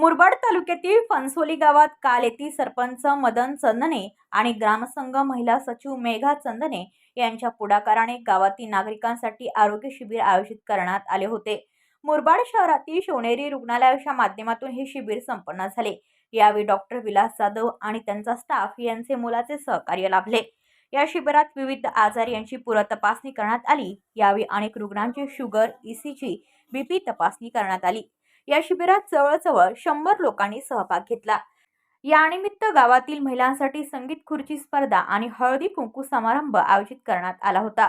मुरबाड तालुक्यातील फनसोली गावात काल येथील सरपंच मदन चंदने आणि ग्रामसंघ महिला सचिव मेघा चंदने यांच्या पुढाकाराने गावातील नागरिकांसाठी आरोग्य शिबिर आयोजित करण्यात आले होते. मुरबाड शहरातील शिवनेरी रुग्णालयाच्या माध्यमातून हे शिबिर संपन्न झाले. यावेळी डॉक्टर विलास जाधव आणि त्यांचा स्टाफ यांचे मुलाचे सहकार्य लाभले. या शिबिरात विविध आजार यांची पुरतपासणी करण्यात आली. यावेळी अनेक रुग्णांची शुगर ईसीजी बीपी तपासणी करण्यात आली. या शिबिरात जवळजवळ शंभर लोकांनी सहभाग घेतला. यानिमित्त गावातील महिलांसाठी संगीत खुर्ची स्पर्धा आणि हळदी कुंकू समारंभ आयोजित करण्यात आला होता.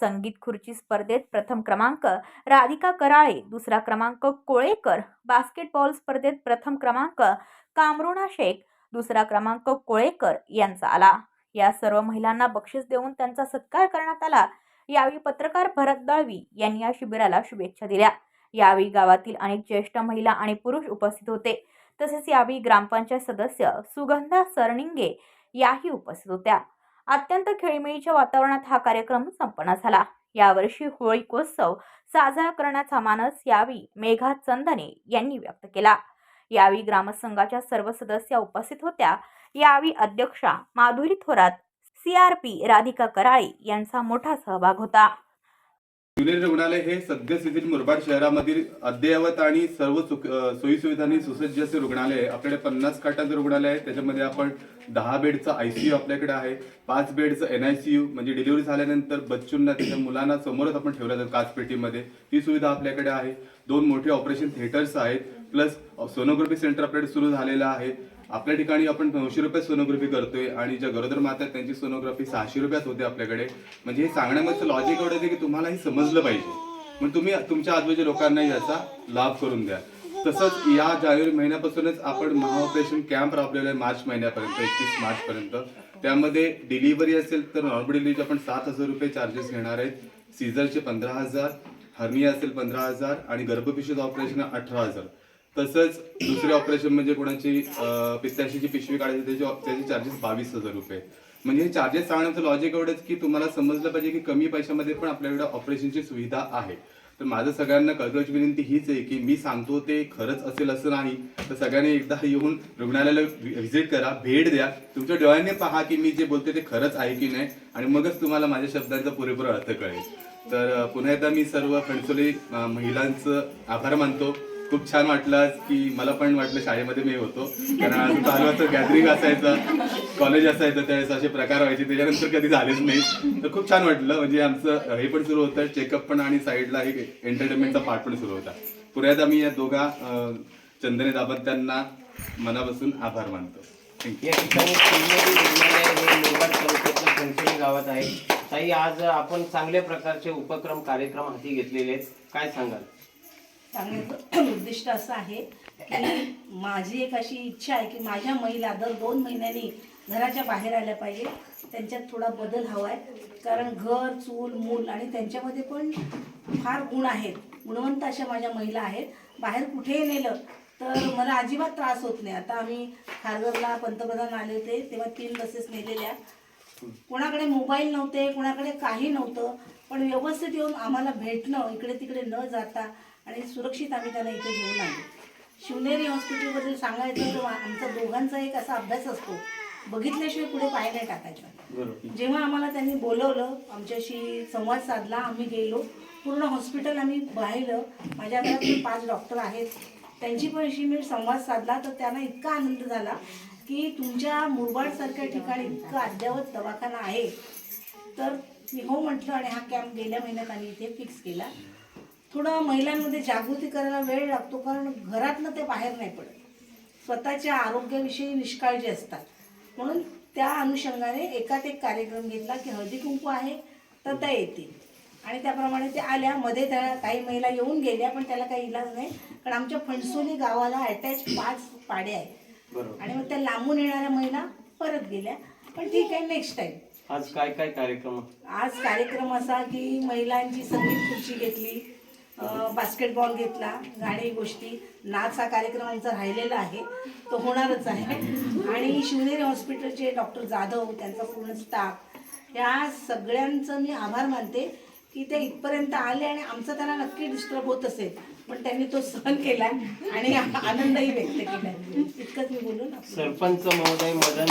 संगीत खुर्ची स्पर्धेत प्रथम क्रमांक राधिका कराळे दुसरा क्रमांक कोळेकर बास्केटबॉल स्पर्धेत प्रथम क्रमांक कामरुणा शेख दुसरा क्रमांक कोळेकर यांचा आला. या सर्व महिलांना बक्षीस देऊन त्यांचा सत्कार करण्यात आला. यावेळी पत्रकार भरत दळवी यांनी या शिबिराला शुभेच्छा दिल्या. यावेळी गावातील अनेक ज्येष्ठ महिला आणि पुरुष उपस्थित होते. तसेच यावेळी ग्रामपंचायत सदस्य सुगंधा सरनिंगे याही उपस्थित होत्या. अत्यंत खेळीमेळीच्या वातावरणात हा कार्यक्रम संपन्न झाला. यावर्षी होळीकोत्सव साजरा करण्याचा मानस यावेळी मेघा चंदने यांनी व्यक्त केला. यावेळी ग्रामसंघाच्या सर्व सदस्या उपस्थित होत्या. यावेळी अध्यक्षा माधुरी थोरात सीआरपी राधिका कराळे यांचा मोठा सहभाग होता. शिवनेरी रुग्णालय हे सद्यस्थितीत मुरबाड शहरामधील अद्ययावत आणि सर्व सोयीसुविधांनी सुसज्ज असे रुग्णालय आहे. आपल्याकडे पन्नास खाटांचं रुग्णालय आहे. त्याच्यामध्ये आपण दहा बेडचं आयसीयू आपल्याकडे आहे. पाच बेडचं एनआयसीयू म्हणजे डिलिव्हरी झाल्यानंतर बच्चूंना त्याच्या मुलांना समोरच आपण ठेवलं जातं काचपेटीमध्ये. ती सुविधा आपल्याकडे आहे. दोन मोठे ऑपरेशन थिएटर्स आहेत. प्लस सोनोग्राफी सेंटर आपल्याकडे सुरू झालेलं आहे. आपल्या ठिकाणी आपण नऊशे रुपये सोनोग्राफी करतोय आणि ज्या गरोदर माता आहेत त्यांची सोनोग्राफी सहाशे रुपयात होते आपल्याकडे. म्हणजे हे सांगण्यामध्ये लॉजिक एवढं की तुम्हाला हे समजलं पाहिजे. मग तुम्ही तुमच्या आजूबाजूच्या लोकांना याचा लाभ करून द्या. तसंच या जानेवारी महिन्यापासूनच आपण महाऑपरेशन कॅम्प राबलेला आहे मार्च महिन्यापर्यंत एकतीस मार्च पर्यंत त्यामध्ये डिलिव्हरी असेल तर नॉर्मल डिलिव्हरीचे आपण सात हजार रुपये चार्जेस घेणार आहेत. सीझरचे पंधरा हजार हर्निया असेल पंधरा हजार आणि गर्भपिशवीचं ऑपरेशन अठरा हजार. तसंच दुसरे ऑपरेशन म्हणजे कोणाची अं, पिशवी काढायची त्याचे त्याचे चार्जेस बावीस हजार रुपये. म्हणजे हे चार्जेस सांगण्याचं लॉजिक एवढंच की तुम्हाला समजलं पाहिजे की कमी पैशामध्ये पण आपल्याकडे ऑपरेशनची सुविधा आहे. तर माझं सगळ्यांना कळकळीची विनंती हीच आहे की मी सांगतो ते खरंच असेल असं नाही. तर सगळ्यांनी एकदा येऊन रुग्णालयाला व्हिजिट करा भेट द्या. तुमच्या डोळ्यांनी पहा की मी जे बोलते ते खरंच आहे की नाही आणि मगच तुम्हाला माझ्या शब्दांचा पुरेपूर अर्थ कळेल. तर पुन्हा एकदा मी सर्व फणसोली महिलांचं आभार मानतो. खूप छान वाटलं की मला पण वाटलं शाळेमध्ये मी होतो. कारण आज चालू गॅदरिंग असायचं कॉलेज असायचं त्यावेळेस असे प्रकार व्हायचे त्याच्यानंतर कधी झालेच नाही. तर खूप छान वाटलं. म्हणजे आमचं हे पण सुरू होतं चेकअप पण आणि साईडला एक एंटरटेनमेंटचा पार्ट पण सुरू होता. पुण्यात आम्ही या दोघा चंदने दाबत त्यांना मनापासून आभार मानतो. या ठिकाणी हे गावात आहे. ताई आज आपण चांगल्या प्रकारचे उपक्रम कार्यक्रम हाती घेतलेले आहेत. काय सांगाल? सांगण्याचं उद्दिष्ट असं आहे की माझी एक अशी इच्छा आहे की माझ्या महिला दर दोन महिन्यांनी घराच्या बाहेर आल्या पाहिजे. त्यांच्यात थोडा बदल हवा आहे कारण घर चूल मूल आणि त्यांच्यामध्ये पण फार गुण आहेत. गुणवंत अशा माझ्या महिला आहेत. बाहेर कुठेही नेलं तर मला अजिबात त्रास होत नाही. आता आम्ही खारघरला पंतप्रधान आले होते तेव्हा तीन बसेस नेलेल्या. कोणाकडे मोबाईल नव्हते कोणाकडे काही नव्हतं. पण व्यवस्थित येऊन आम्हाला भेटणं इकडे तिकडे न जाता आणि सुरक्षित आम्ही त्यांना इथे घेऊन आलो. शिवनेरी हॉस्पिटलबद्दल सांगायचं तर आमचा दोघांचा एक असा अभ्यास असतो. बघितल्याशिवाय पुढे पाय नाही टाकायचा. जेव्हा आम्हाला त्यांनी बोलवलं आमच्याशी संवाद साधला आम्ही गेलो पूर्ण हॉस्पिटल आम्ही पाहिलं. माझ्या घरात पाच डॉक्टर आहेत. त्यांची पण अशी मी संवाद साधला तर त्यांना इतका आनंद झाला की तुमच्या मुरबाडसारख्या ठिकाणी इतकं अद्ययावत दवाखाना आहे. तर मी हो म्हटलं आणि हा कॅम्प गेल्या महिन्यात आम्ही इथे फिक्स केला. थोडं महिलांमध्ये जागृती करायला वेळ लागतो कारण घरातनं ते बाहेर नाही पडत. स्वतःच्या आरोग्याविषयी निष्काळजी असतात. म्हणून त्या अनुषंगाने एकात एक कार्यक्रम घेतला की हळदी कुंकू आहे तर त्या येतील. आणि त्याप्रमाणे ते आल्या मध्ये त्या काही महिला येऊन गेल्या पण त्याला काही इलाज नाही. कारण आमच्या फणसोली गावाला अटॅच पाच पाड्या आहेत. बरोबर. आणि मग त्या लांबून येणाऱ्या महिला परत गेल्या. पण ठीक आहे नेक्स्ट टाईम आज काय काय कार्यक्रम? आज कार्यक्रम असा की महिलांची संगीत खुर्ची घेतली बास्केटबॉल घेतला. गाणी गोष्टी नाच हा कार्यक्रम आमचा राहिलेला आहे. तो होणारच आहे. आणि शिवनेरी हॉस्पिटलचे डॉक्टर जाधव त्यांचा पूर्ण स्टाफ या सगळ्यांचं मी आभार मानते की ते इथपर्यंत आले आणि आमचा त्यांना नक्की डिस्टर्ब होत असेल. पण त्यांनी तो सहन केला आणि आनंदही व्यक्त केला. इतकंच मी बोलून सरपंच महोदय मदन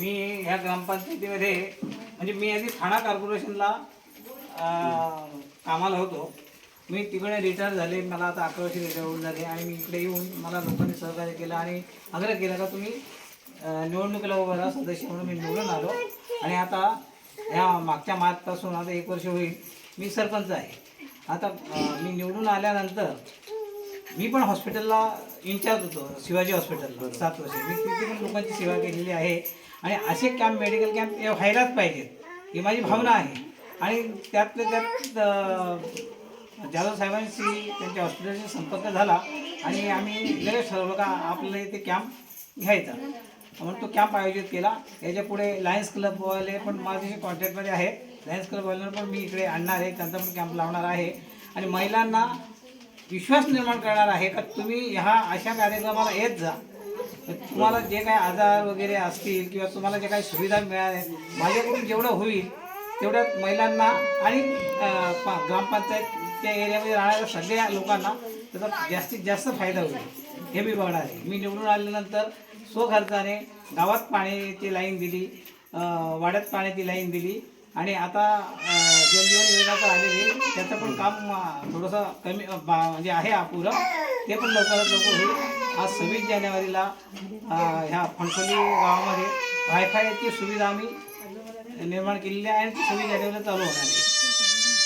मी ह्या ग्रामपंचायतीमध्ये म्हणजे मी आधी ठाणा कॉर्पोरेशनला कामाला होतो. मी तिकडे रिटायर झाले मला आता अकरा वर्ष रिटायर होऊन झाले आणि मी इकडे येऊन मला लोकांनी सहकार्य केलं आणि आग्रह केला का तुम्ही निवडणुकीला उभा राहा सदस्य म्हणून मी निवडून आलो. आणि आता ह्या मागच्या मार्चपासून आता एक वर्ष होईल मी सरपंच आहे. आता मी निवडून आल्यानंतर मी पण हॉस्पिटलला इन्चार्ज होतो शिवाजी हॉस्पिटलला सात वर्ष. मी तिथे पण लोकांची सेवा केलेली आहे. आणि असे कॅम्प मेडिकल कॅम्प हे व्हायलाच पाहिजेत. ही माझी भावना आहे. आणि त्यातल्या त्यात जाधव साहेबांशी त्यांच्या हॉस्पिटलशी संपर्क झाला आणि आम्ही लगेच ठरवलं का आपल्याला इथे कॅम्प घ्यायचा. म्हणून तो कॅम्प आयोजित केला. याच्यापुढे लायन्स क्लबवाले पण माझ्याशी कॉन्टॅक्टमध्ये आहेत. लायन्स क्लबवाल्यांना पण मी इकडे आणणार आहे. त्यांचा पण कॅम्प लावणार आहे. आणि महिलांना विश्वास निर्माण करणार आहे का? तुम्ही ह्या अशा कार्यक्रमाला येत जा. तुम्हाला जे काही आजार वगैरे असतील किंवा तुम्हाला जे काही सुविधा मिळाल्या माझ्याकडून जेवढं होईल तेवढ्यात महिलांना आणि ग्रामपंचायत त्या ग्रामपंचायतच्या एरियामध्ये राहणाऱ्या सगळ्या लोकांना त्याचा जास्तीत जास्त फायदा होईल. हे मी बघणार आहे. मी निवडून आल्यानंतर स्वखर्चाने गावात पाण्याची लाईन दिली वाड्यात पाण्याची लाईन दिली आणि आता अं, जलजीवन योजनाचं आलेली त्याचं पण काम थोडंसं कमी बा- म्हणजे आहे अपुरं ते पण लवकरात लवकर होईल. आज सव्वीस जानेवारीला ह्या फणसोली गावामध्ये वायफायची सुविधा आम्ही निर्माण केलेली आहे आणि ती सव्वीस जानेवारीला चालू होणार आहे.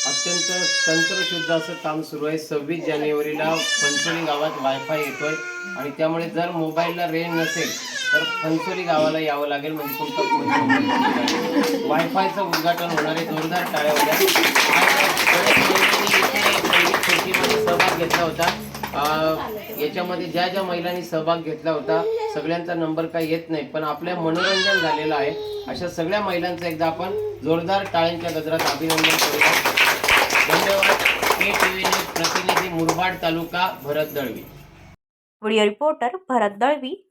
अत्यंत तंत्रशुद्ध असं काम सुरू आहे. सव्वीस जानेवारीला फणसोली गावात वायफाय येतोय आणि त्यामुळे जर मोबाईलला रेंज नसेल तर फणसोली गावाला यावं लागेल म्हणजे तुमचं वायफायचं उद्घाटन होणार आहे. जोरदार टाळ्या होत्या. सहभाग घेतला होता याच्यामध्ये ज्या ज्या महिलांनी सहभाग घेतला होता सगळ्यांचा नंबर काही येत नाही पण आपल्या मनोरंजन झालेलं आहे. अशा सगळ्या महिलांचं एकदा आपण जोरदार टाळ्यांच्या गजरात अभिनंदन करूया. धन्यवाद. टी व्ही न्यूज प्रतिनिधी Murbad taluka Bharat Dalvi. Video reporter Bharat Dalvi.